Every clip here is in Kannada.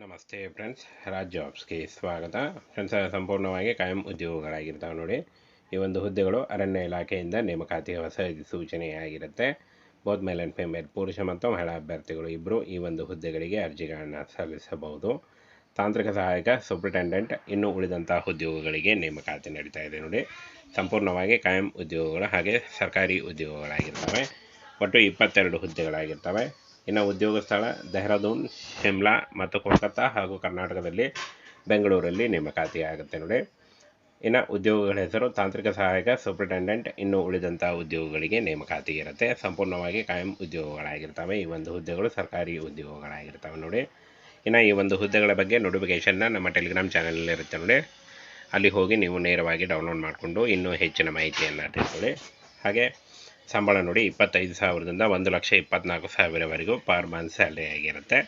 ನಮಸ್ತೆ ಫ್ರೆಂಡ್ಸ್ ರಾಜ್ ಜಾಬ್ಸ್ಗೆ ಸ್ವಾಗತ. ಫ್ರೆಂಡ್ಸ್ ಸಂಪೂರ್ಣವಾಗಿ ಕಾಯಂ ಉದ್ಯೋಗಗಳಾಗಿರ್ತಾವೆ ನೋಡಿ. ಈ ಒಂದು ಹುದ್ದೆಗಳು ಅರಣ್ಯ ಇಲಾಖೆಯಿಂದ ನೇಮಕಾತಿ ಹೊಸ ಸೂಚನೆಯಾಗಿರುತ್ತೆ ಬೋತ್ ಮೇಲ್ ಆ್ಯಂಡ್ ಫಿಮೇಲ್ ಪುರುಷ ಮತ್ತು ಮಹಿಳಾ ಅಭ್ಯರ್ಥಿಗಳು ಇಬ್ಬರು ಈ ಒಂದು ಹುದ್ದೆಗಳಿಗೆ ಅರ್ಜಿಗಳನ್ನು ಸಲ್ಲಿಸಬಹುದು. ತಾಂತ್ರಿಕ ಸಹಾಯಕ ಸೂಪ್ರಿಟೆಂಡೆಂಟ್ ಇನ್ನು ಉಳಿದಂತಹ ಉದ್ಯೋಗಗಳಿಗೆ ನೇಮಕಾತಿ ನಡೀತಾ ಇದೆ ನೋಡಿ. ಸಂಪೂರ್ಣವಾಗಿ ಕಾಯಂ ಉದ್ಯೋಗಗಳು ಹಾಗೆ ಸರ್ಕಾರಿ ಉದ್ಯೋಗಗಳಾಗಿರ್ತವೆ. ಒಟ್ಟು ಇಪ್ಪತ್ತೆರಡು ಹುದ್ದೆಗಳಾಗಿರ್ತವೆ. ಇನ್ನು ಉದ್ಯೋಗ ಸ್ಥಳ ದೆಹ್ರಾದೂನ್ ಶಿಮ್ಲಾ ಮತ್ತು ಕೋಲ್ಕತ್ತಾ ಹಾಗೂ ಕರ್ನಾಟಕದಲ್ಲಿ ಬೆಂಗಳೂರಲ್ಲಿ ನೇಮಕಾತಿ ಆಗುತ್ತೆ ನೋಡಿ. ಇನ್ನು ಉದ್ಯೋಗಗಳ ಹೆಸರು, ತಾಂತ್ರಿಕ ಸಹಾಯಕ, ಸೂಪ್ರಿಟೆಂಡೆಂಟ್, ಇನ್ನು ಉಳಿದಂಥ ಉದ್ಯೋಗಗಳಿಗೆ ನೇಮಕಾತಿ ಇರುತ್ತೆ. ಸಂಪೂರ್ಣವಾಗಿ ಕಾಯಂ ಉದ್ಯೋಗಗಳಾಗಿರ್ತವೆ. ಈ ಒಂದು ಹುದ್ದೆಗಳು ಸರ್ಕಾರಿ ಉದ್ಯೋಗಗಳಾಗಿರ್ತವೆ ನೋಡಿ. ಇನ್ನು ಈ ಒಂದು ಹುದ್ದೆಗಳ ಬಗ್ಗೆ ನೋಟಿಫಿಕೇಷನ್ನ ನಮ್ಮ ಟೆಲಿಗ್ರಾಮ್ ಚಾನಲಲ್ಲಿ ಇರುತ್ತೆ ನೋಡಿ. ಅಲ್ಲಿ ಹೋಗಿ ನೀವು ನೇರವಾಗಿ ಡೌನ್ಲೋಡ್ ಮಾಡಿಕೊಂಡು ಇನ್ನೂ ಹೆಚ್ಚಿನ ಮಾಹಿತಿಯನ್ನು ತಿಳ್ಕೊಳ್ಳಿ ಹಾಗೆ ಸಂಬಳ ನೋಡಿ ಇಪ್ಪತ್ತೈದು ಸಾವಿರದಿಂದ ಒಂದು ಲಕ್ಷ ಇಪ್ಪತ್ತ್ನಾಲ್ಕು ಸಾವಿರವರೆಗೂ ಪರ್ ಮಂತ್ ಸ್ಯಾಲ್ರಿ ಆಗಿರುತ್ತೆ.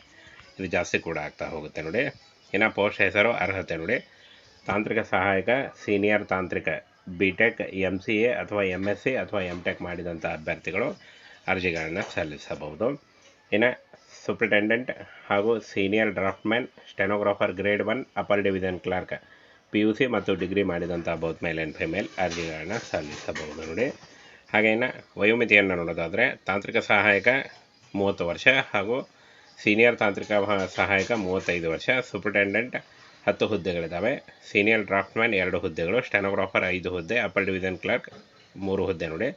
ಇದು ಜಾಸ್ತಿ ಕೂಡ ಆಗ್ತಾ ಹೋಗುತ್ತೆ ನೋಡಿ. ಇನ್ನು ಪೋಸ್ಟ್ ಹೆಸರು ಅರ್ಹತೆ ನೋಡಿ. ತಾಂತ್ರಿಕ ಸಹಾಯಕ, ಸೀನಿಯರ್ ತಾಂತ್ರಿಕ B tech M C A ಅಥವಾ ಎಂ ಎಸ್ ಸಿ ಅಥವಾ ಎಂ ಟೆಕ್ ಮಾಡಿದಂಥ ಅಭ್ಯರ್ಥಿಗಳು ಅರ್ಜಿಗಳನ್ನು ಸಲ್ಲಿಸಬಹುದು. ಇನ್ನು ಸೂಪ್ರಿಟೆಂಡೆಂಟ್ ಹಾಗೂ senior draftsman stenographer grade one upper division clerk P U C ಮತ್ತು ಡಿಗ್ರಿ ಮಾಡಿದಂಥ ಬೌತ್ ಮೇಲ್ ಆ್ಯಂಡ್ ಫಿಮೇಲ್ ಅರ್ಜಿಗಳನ್ನು ಸಲ್ಲಿಸಬಹುದು ನೋಡಿ. ಹಾಗೆ ಇನ್ನು ವಯೋಮಿತಿಯನ್ನು ನೋಡೋದಾದರೆ ತಾಂತ್ರಿಕ ಸಹಾಯಕ ಮೂವತ್ತು ವರ್ಷ ಹಾಗೂ ಸೀನಿಯರ್ ತಾಂತ್ರಿಕ ಸಹಾಯಕ ಮೂವತ್ತೈದು ವರ್ಷ ಸೂಪ್ರಿಟೆಂಡೆಂಟ್ ಹತ್ತು ಹುದ್ದೆಗಳಿದ್ದಾವೆ. ಸೀನಿಯರ್ ಡ್ರಾಫ್ಟ್ಮ್ಯಾನ್ ಎರಡು ಹುದ್ದೆಗಳು ಸ್ಟೆನೋಗ್ರಾಫರ್ ಐದು ಹುದ್ದೆ ಅಪ್ಪರ್ ಡಿವಿಷನ್ ಕ್ಲರ್ಕ್ ಮೂರು ಹುದ್ದೆ ನೋಡಿ.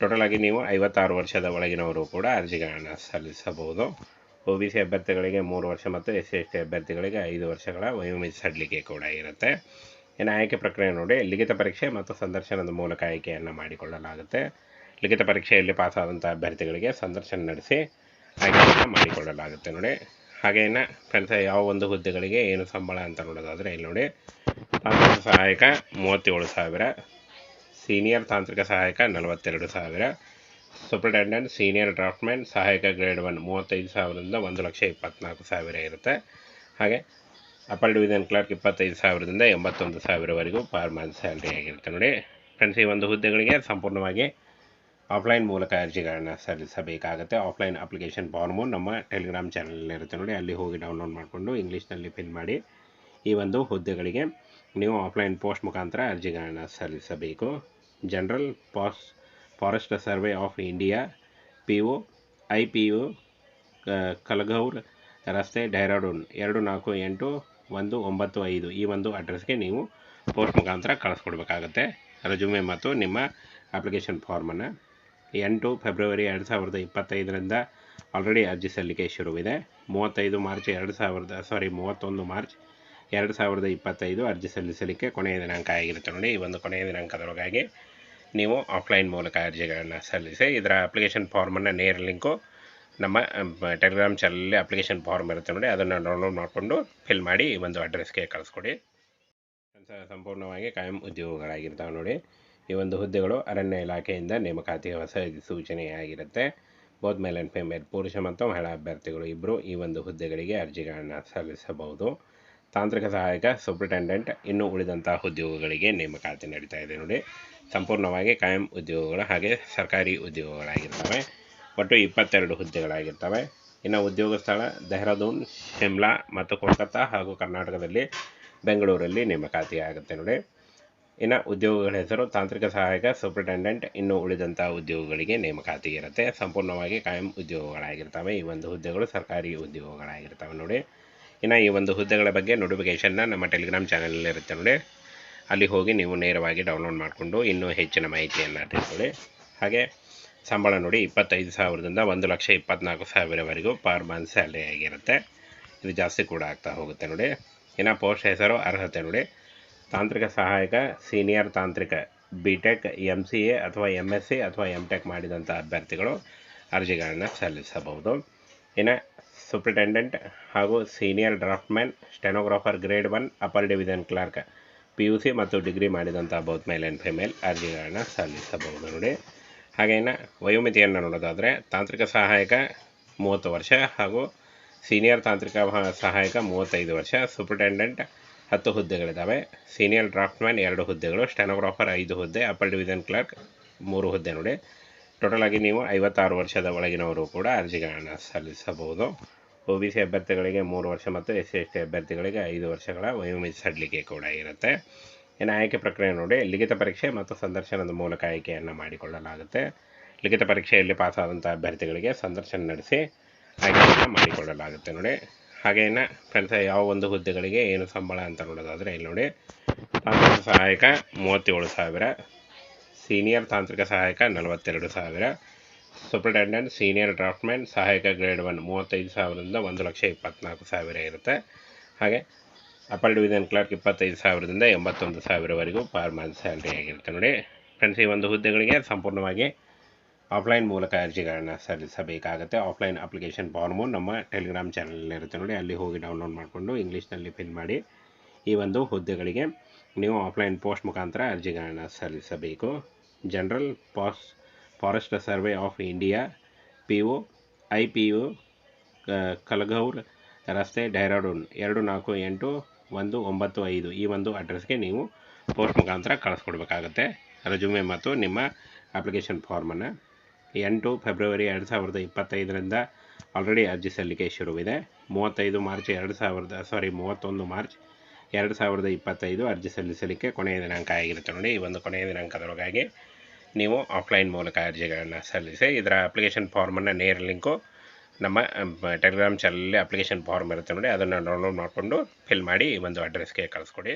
ಟೋಟಲ್ ಆಗಿ ನೀವು ಐವತ್ತಾರು ವರ್ಷದ ಒಳಗಿನವರು ಕೂಡ ಅರ್ಜಿಗಳನ್ನು ಸಲ್ಲಿಸಬಹುದು. ಒ ಬಿ ಸಿ ಅಭ್ಯರ್ಥಿಗಳಿಗೆ ಮೂರು ವರ್ಷ ಮತ್ತು ಎಸ್ ಸಿ ಎಸ್ ಟಿ ಅಭ್ಯರ್ಥಿಗಳಿಗೆ ಐದು ವರ್ಷಗಳ ವಯೋಮಿತಿ ಸಡಿಲಿಕೆ ಕೂಡ ಇರುತ್ತೆ. ಇನ್ನು ಆಯ್ಕೆ ಪ್ರಕ್ರಿಯೆ ನೋಡಿ, ಲಿಖಿತ ಪರೀಕ್ಷೆ ಮತ್ತು ಸಂದರ್ಶನದ ಮೂಲಕ ಆಯ್ಕೆಯನ್ನು ಮಾಡಿಕೊಳ್ಳಲಾಗುತ್ತೆ. ಲಿಖಿತ ಪರೀಕ್ಷೆಯಲ್ಲಿ ಪಾಸಾದಂಥ ಅಭ್ಯರ್ಥಿಗಳಿಗೆ ಸಂದರ್ಶನ ನಡೆಸಿ ಆಯ್ಕೆಯನ್ನು ಮಾಡಿಕೊಳ್ಳಲಾಗುತ್ತೆ ನೋಡಿ. ಹಾಗೆ ಫ್ರೆಂಡ್ಸ್ ಯಾವ ಒಂದು ಹುದ್ದೆಗಳಿಗೆ ಏನು ಸಂಬಳ ಅಂತ ನೋಡೋದಾದರೆ ಇಲ್ಲಿ ನೋಡಿ, ತಾಂತ್ರಿಕ ಸಹಾಯಕ ಮೂವತ್ತೇಳು ಸಾವಿರ, ಸೀನಿಯರ್ ತಾಂತ್ರಿಕ ಸಹಾಯಕ ನಲವತ್ತೆರಡು ಸಾವಿರ, ಸೂಪ್ರಿಟೆಂಡೆಂಟ್, ಸೀನಿಯರ್ ಡ್ರಾಫ್ಟ್ಮ್ಯಾನ್, ಸಹಾಯಕ ಗ್ರೇಡ್ ಒನ್ ಮೂವತ್ತೈದು ಸಾವಿರದಿಂದ ಒಂದು ಲಕ್ಷ ಇಪ್ಪತ್ತ್ನಾಲ್ಕು ಸಾವಿರ ಇರುತ್ತೆ. ಹಾಗೆ ಅಪರ್ ಡಿವಿಷನ್ ಕ್ಲರ್ಕ್ ಇಪ್ಪತ್ತೈದು ಸಾವಿರದಿಂದ ಎಂಬತ್ತೊಂದು ಸಾವಿರವರೆಗೂ ಪರ್ ಮಂತ್ ಸ್ಯಾಲ್ರಿ ಆಗಿರುತ್ತೆ ನೋಡಿ. ಫ್ರೆಂಡ್ಸ್, ಈ ಒಂದು ಹುದ್ದೆಗಳಿಗೆ ಸಂಪೂರ್ಣವಾಗಿ ಆಫ್ಲೈನ್ ಮೂಲಕ ಅರ್ಜಿಗಳನ್ನು ಸಲ್ಲಿಸಬೇಕಾಗುತ್ತೆ. ಆಫ್ಲೈನ್ ಅಪ್ಲಿಕೇಶನ್ ಫಾರ್ಮು ನಮ್ಮ ಟೆಲಿಗ್ರಾಮ್ ಚಾನಲ್ನಲ್ಲಿರುತ್ತೆ ನೋಡಿ. ಅಲ್ಲಿ ಹೋಗಿ ಡೌನ್ಲೋಡ್ ಮಾಡಿಕೊಂಡು ಇಂಗ್ಲೀಷ್ನಲ್ಲಿ ಫಿಲ್ ಮಾಡಿ ಈ ಒಂದು ಹುದ್ದೆಗಳಿಗೆ ನೀವು ಆಫ್ಲೈನ್ ಪೋಸ್ಟ್ ಮುಖಾಂತರ ಅರ್ಜಿಗಳನ್ನು ಸಲ್ಲಿಸಬೇಕು. General pass, forest survey of India, P O, I P U Kaulagarh ರಸ್ತೆ, ಡೆಹ್ರಾಡೂನ್ ಎರಡು ನಾಲ್ಕು ಎಂಟು ಒಂದು ಒಂಬತ್ತು ಐದು ಈ ಒಂದು ಅಡ್ರೆಸ್ಗೆ ನೀವು ಪೋಸ್ಟ್ ಮುಖಾಂತರ ಕಳಿಸ್ಕೊಡ್ಬೇಕಾಗತ್ತೆ. ರೆಜ್ಯೂಮೆ ಮತ್ತು ನಿಮ್ಮ ಅಪ್ಲಿಕೇಶನ್ ಫಾರ್ಮನ್ನು. ಎಂಟು ಫೆಬ್ರವರಿ ಎರಡು ಸಾವಿರದ ಇಪ್ಪತ್ತೈದರಿಂದ ಆಲ್ರೆಡಿ ಅರ್ಜಿ ಸಲ್ಲಿಕೆ ಶುರುವಿದೆ. ಮೂವತ್ತೈದು ಮಾರ್ಚ್ ಎರಡು ಸಾವಿರದ, ಸಾರಿ ಮೂವತ್ತೊಂದು ಮಾರ್ಚ್ ಎರಡು ಸಾವಿರದ ಇಪ್ಪತ್ತೈದು ಅರ್ಜಿ ಸಲ್ಲಿಸಲಿಕ್ಕೆ ಕೊನೆಯ ದಿನಾಂಕ ಆಗಿರುತ್ತೆ ನೋಡಿ. ಈ ಒಂದು ಕೊನೆಯ ದಿನಾಂಕದೊಳಗಾಗಿ ನೀವು ಆಫ್ಲೈನ್ ಮೂಲಕ ಅರ್ಜಿಗಳನ್ನು ಸಲ್ಲಿಸಿ ಇದರ ಅಪ್ಲಿಕೇಶನ್ ಫಾರ್ಮನ್ನು ನೇರ ಲಿಂಕು ನಮ್ಮ ಟೆಲಿಗ್ರಾಮ್ ಚಾನಲಲ್ಲಿ ಅಪ್ಲಿಕೇಶನ್ ಫಾರ್ಮ್ ಇರುತ್ತೆ ನೋಡಿ, ಅದನ್ನು ಡೌನ್ಲೋಡ್ ಮಾಡಿಕೊಂಡು ಫಿಲ್ ಮಾಡಿ ಈ ಒಂದು ಅಡ್ರೆಸ್ಗೆ ಕಳಿಸ್ಕೊಡಿ. ಸಂಪೂರ್ಣವಾಗಿ ಕಾಯಂ ಉದ್ಯೋಗಗಳಾಗಿರ್ತಾವೆ ನೋಡಿ. ಈ ಒಂದು ಹುದ್ದೆಗಳು ಅರಣ್ಯ ಇಲಾಖೆಯಿಂದ ನೇಮಕಾತಿ ಹೊಸ ಸೂಚನೆಯಾಗಿರುತ್ತೆ. ಬೋತ್ ಮೇಲ್ ಆ್ಯಂಡ್ ಫೀಮೇಲ್ ಪುರುಷ ಮತ್ತು ಮಹಿಳಾ ಅಭ್ಯರ್ಥಿಗಳು ಇಬ್ಬರು ಈ ಒಂದು ಹುದ್ದೆಗಳಿಗೆ ಅರ್ಜಿಗಳನ್ನು ಸಲ್ಲಿಸಬಹುದು. ತಾಂತ್ರಿಕ ಸಹಾಯಕ ಸೂಪ್ರಿಟೆಂಡೆಂಟ್ ಇನ್ನು ಉಳಿದಂಥ ಉದ್ಯೋಗಗಳಿಗೆ ನೇಮಕಾತಿ ನಡೀತಾ ಇದೆ ನೋಡಿ. ಸಂಪೂರ್ಣವಾಗಿ ಕಾಯಂ ಉದ್ಯೋಗಗಳು ಹಾಗೆ ಸರ್ಕಾರಿ ಉದ್ಯೋಗಗಳಾಗಿರ್ತವೆ. ಒಟ್ಟು ಇಪ್ಪತ್ತೆರಡು ಹುದ್ದೆಗಳಾಗಿರ್ತವೆ. ಇನ್ನು ಉದ್ಯೋಗ ಸ್ಥಳ ದೆಹ್ರಾದೂನ್ ಶಿಮ್ಲಾ ಮತ್ತು ಕೋಲ್ಕತ್ತಾ ಹಾಗೂ ಕರ್ನಾಟಕದಲ್ಲಿ ಬೆಂಗಳೂರಲ್ಲಿ ನೇಮಕಾತಿ ಆಗುತ್ತೆ ನೋಡಿ. ಇನ್ನು ಉದ್ಯೋಗಗಳ ಹೆಸರು ತಾಂತ್ರಿಕ ಸಹಾಯಕ ಸೂಪ್ರಿಟೆಂಡೆಂಟ್, ಇನ್ನು ಉಳಿದಂಥ ಉದ್ಯೋಗಗಳಿಗೆ ನೇಮಕಾತಿ ಇರುತ್ತೆ. ಸಂಪೂರ್ಣವಾಗಿ ಕಾಯಂ ಉದ್ಯೋಗಗಳಾಗಿರ್ತವೆ. ಈ ಒಂದು ಹುದ್ದೆಗಳು ಸರ್ಕಾರಿ ಉದ್ಯೋಗಗಳಾಗಿರ್ತವೆ ನೋಡಿ. ಇನ್ನು ಈ ಒಂದು ಹುದ್ದೆಗಳ ಬಗ್ಗೆ ನೋಟಿಫಿಕೇಷನ್ನ ನಮ್ಮ ಟೆಲಿಗ್ರಾಮ್ ಚಾನಲಲ್ಲಿ ಇರುತ್ತೆ ನೋಡಿ. ಅಲ್ಲಿ ಹೋಗಿ ನೀವು ನೇರವಾಗಿ ಡೌನ್ಲೋಡ್ ಮಾಡಿಕೊಂಡು ಇನ್ನೂ ಹೆಚ್ಚಿನ ಮಾಹಿತಿಯನ್ನು ತಿಳ್ಕೊಳ್ಳಿ ಹಾಗೆ ಸಂಬಳ ನೋಡಿ ಇಪ್ಪತ್ತೈದು ಸಾವಿರದಿಂದ ಒಂದು ಲಕ್ಷ ಇಪ್ಪತ್ತ್ನಾಲ್ಕು ಸಾವಿರವರೆಗೂ ಪರ್ ಮಂತ್ ಸ್ಯಾಲ್ರಿ ಆಗಿರುತ್ತೆ. ಇದು ಜಾಸ್ತಿ ಕೂಡ ಆಗ್ತಾ ಹೋಗುತ್ತೆ ನೋಡಿ. ಇನ್ನು ಪೋಸ್ಟ್ ಹೆಸರು ಅರ್ಹತೆ ನೋಡಿ. ತಾಂತ್ರಿಕ ಸಹಾಯಕ ಸೀನಿಯರ್ ತಾಂತ್ರಿಕ B tech M C A ಅಥವಾ ಎಂ ಎಸ್ ಸಿ ಅಥವಾ ಎಂ ಟೆಕ್ ಮಾಡಿದಂಥ ಅಭ್ಯರ್ಥಿಗಳು ಅರ್ಜಿಗಳನ್ನು ಸಲ್ಲಿಸಬಹುದು. ಇನ್ನು ಸೂಪ್ರಿಟೆಂಡೆಂಟ್ ಹಾಗೂ senior draftsman stenographer grade one upper division clerk P U C ಮತ್ತು ಡಿಗ್ರಿ ಮಾಡಿದಂಥ ಬೌತ್ ಮೇಲ್ ಆ್ಯಂಡ್ ಫಿಮೇಲ್ ಅರ್ಜಿಗಳನ್ನು ಸಲ್ಲಿಸಬಹುದು ನೋಡಿ. ಹಾಗೆ ಇನ್ನು ವಯೋಮಿತಿಯನ್ನು ನೋಡೋದಾದರೆ ತಾಂತ್ರಿಕ ಸಹಾಯಕ ಮೂವತ್ತು ವರ್ಷ ಹಾಗೂ ಸೀನಿಯರ್ ತಾಂತ್ರಿಕ ಸಹಾಯಕ ಮೂವತ್ತೈದು ವರ್ಷ, ಸೂಪ್ರಿಟೆಂಡೆಂಟ್ ಹತ್ತು ಹುದ್ದೆಗಳಿದ್ದಾವೆ. ಸೀನಿಯರ್ ಡ್ರಾಫ್ಟ್ಮ್ಯಾನ್ ಎರಡು ಹುದ್ದೆಗಳು, ಸ್ಟೆನೋಗ್ರಾಫರ್ ಐದು ಹುದ್ದೆ ಅಪ್ಪರ್ ಡಿವಿಷನ್ ಕ್ಲರ್ಕ್ ಮೂರು ಹುದ್ದೆ ನೋಡಿ. ಟೋಟಲ್ ಆಗಿ ನೀವು ಐವತ್ತಾರು ವರ್ಷದ ಒಳಗಿನವರು ಕೂಡ ಅರ್ಜಿಗಳನ್ನು ಸಲ್ಲಿಸಬಹುದು. ಒ ಬಿ ಸಿ ಅಭ್ಯರ್ಥಿಗಳಿಗೆ ಮೂರು ವರ್ಷ ಮತ್ತು ಎಸ್ ಸಿ ಎಸ್ ಟಿ ಅಭ್ಯರ್ಥಿಗಳಿಗೆ ಐದು ವರ್ಷಗಳ ವಯೋಮಿತಿ ಸಡಿಲಿಕೆ ಕೂಡ ಇರುತ್ತೆ. ಇನ್ನು ಆಯ್ಕೆ ಪ್ರಕ್ರಿಯೆ ನೋಡಿ, ಲಿಖಿತ ಪರೀಕ್ಷೆ ಮತ್ತು ಸಂದರ್ಶನದ ಮೂಲಕ ಆಯ್ಕೆಯನ್ನು ಮಾಡಿಕೊಳ್ಳಲಾಗುತ್ತೆ. ಲಿಖಿತ ಪರೀಕ್ಷೆಯಲ್ಲಿ ಪಾಸಾದಂಥ ಅಭ್ಯರ್ಥಿಗಳಿಗೆ ಸಂದರ್ಶನ ನಡೆಸಿ ಆಯ್ಕೆಯನ್ನು ಮಾಡಿಕೊಳ್ಳಲಾಗುತ್ತೆ ನೋಡಿ. ಹಾಗೆಯೇ ಫ್ರೆಂಡ್ಸ್, ಯಾವ ಒಂದು ಹುದ್ದೆಗಳಿಗೆ ಏನು ಸಂಬಳ ಅಂತ ನೋಡೋದಾದರೆ ಇಲ್ಲಿ ನೋಡಿ. ತಾಂತ್ರಿಕ ಸಹಾಯಕ ಮೂವತ್ತೇಳು ಸಾವಿರ, ಸೀನಿಯರ್ ತಾಂತ್ರಿಕ ಸಹಾಯಕ ನಲವತ್ತೆರಡು ಸಾವಿರ, ಸೂಪರಿಂಟೆಂಡೆಂಟ್, ಸೀನಿಯರ್ ಡ್ರಾಫ್ಟ್ಮೆನ್ ಸಹಾಯಕ ಗ್ರೇಡ್ ಒನ್ ಮೂವತ್ತೈದು ಸಾವಿರದಿಂದ ಒಂದು ಲಕ್ಷ ಇಪ್ಪತ್ತ್ನಾಲ್ಕು ಸಾವಿರ ಇರುತ್ತೆ. ಹಾಗೆ ಅಪ್ಪರ್ ಡಿವಿಷನ್ ಕ್ಲರ್ಕ್ ಇಪ್ಪತ್ತೈದು ಸಾವಿರದಿಂದ ಎಂಬತ್ತೊಂದು ಸಾವಿರವರೆಗೂ ಪರ್ ಮಂತ್ ಸ್ಯಾಲ್ರಿ ಆಗಿರುತ್ತೆ ನೋಡಿ. ಫ್ರೆಂಡ್ಸ್ ಈ ಒಂದು ಹುದ್ದೆಗಳಿಗೆ ಸಂಪೂರ್ಣವಾಗಿ ಆಫ್ಲೈನ್ ಮೂಲಕ ಅರ್ಜಿಗಳನ್ನು ಸಲ್ಲಿಸಬೇಕಾಗುತ್ತೆ. ಆಫ್ಲೈನ್ ಅಪ್ಲಿಕೇಶನ್ ಫಾರ್ಮು ನಮ್ಮ ಟೆಲಿಗ್ರಾಮ್ ಚಾನಲಲ್ಲಿರುತ್ತೆ ನೋಡಿ. ಅಲ್ಲಿ ಹೋಗಿ ಡೌನ್ಲೋಡ್ ಮಾಡಿಕೊಂಡು ಇಂಗ್ಲೀಷ್ನಲ್ಲಿ ಫಿಲ್ ಮಾಡಿ ಈ ಒಂದು ಹುದ್ದೆಗಳಿಗೆ ನೀವು ಆಫ್ಲೈನ್ ಪೋಸ್ಟ್ ಮುಖಾಂತರ ಅರ್ಜಿಗಳನ್ನು ಸಲ್ಲಿಸಬೇಕು. General pass forest survey of India P O I P U Kaulagarh ರಸ್ತೆ ಡೆಹ್ರಾಡೂನ್ ಎರಡು ನಾಲ್ಕು ಎಂಟು ಒಂದು, ಒಂಬತ್ತು, ಐದು ಈ ಒಂದು ಅಡ್ರೆಸ್ಗೆ ನೀವು ಪೋಸ್ಟ್ ಮುಖಾಂತರ ಕಳಿಸ್ಕೊಡ್ಬೇಕಾಗತ್ತೆ. ರಜುಮೆ ಮತ್ತು ನಿಮ್ಮ ಅಪ್ಲಿಕೇಶನ್ ಫಾರ್ಮನ್ನು ಎಂಟು ಫೆಬ್ರವರಿ ಎರಡು ಸಾವಿರದ ಇಪ್ಪತ್ತೈದರಿಂದ ಆಲ್ರೆಡಿ ಅರ್ಜಿ ಸಲ್ಲಿಕೆ ಶುರುವಿದೆ. ಮೂವತ್ತೈದು ಮಾರ್ಚ್ ಎರಡು ಸಾವಿರದ ಸಾರಿ ಮೂವತ್ತೊಂದು ಮಾರ್ಚ್ ಎರಡು ಸಾವಿರದ ಇಪ್ಪತ್ತೈದು ಅರ್ಜಿ ಸಲ್ಲಿಸಲಿಕ್ಕೆ ಕೊನೆಯ ದಿನಾಂಕ ಆಗಿರುತ್ತೆ ನೋಡಿ. ಈ ಒಂದು ಕೊನೆಯ ದಿನಾಂಕದೊಳಗಾಗಿ ನೀವು ಆಫ್ಲೈನ್ ಮೂಲಕ ಅರ್ಜಿಗಳನ್ನು ಸಲ್ಲಿಸಿ, ಇದರ ಅಪ್ಲಿಕೇಶನ್ ಫಾರ್ಮನ್ನು ನೇರ ಲಿಂಕು ನಮ್ಮ ಟೆಲಿಗ್ರಾಮ್ ಚಾನಲಲ್ಲಿ ಅಪ್ಲಿಕೇಶನ್ ಫಾರ್ಮ್ ಇರುತ್ತೆ ನೋಡಿ, ಅದನ್ನು ಡೌನ್ಲೋಡ್ ಮಾಡಿಕೊಂಡು ಫಿಲ್ ಮಾಡಿ ಒಂದು ಅಡ್ರೆಸ್ಗೆ ಕಳಿಸ್ಕೊಡಿ.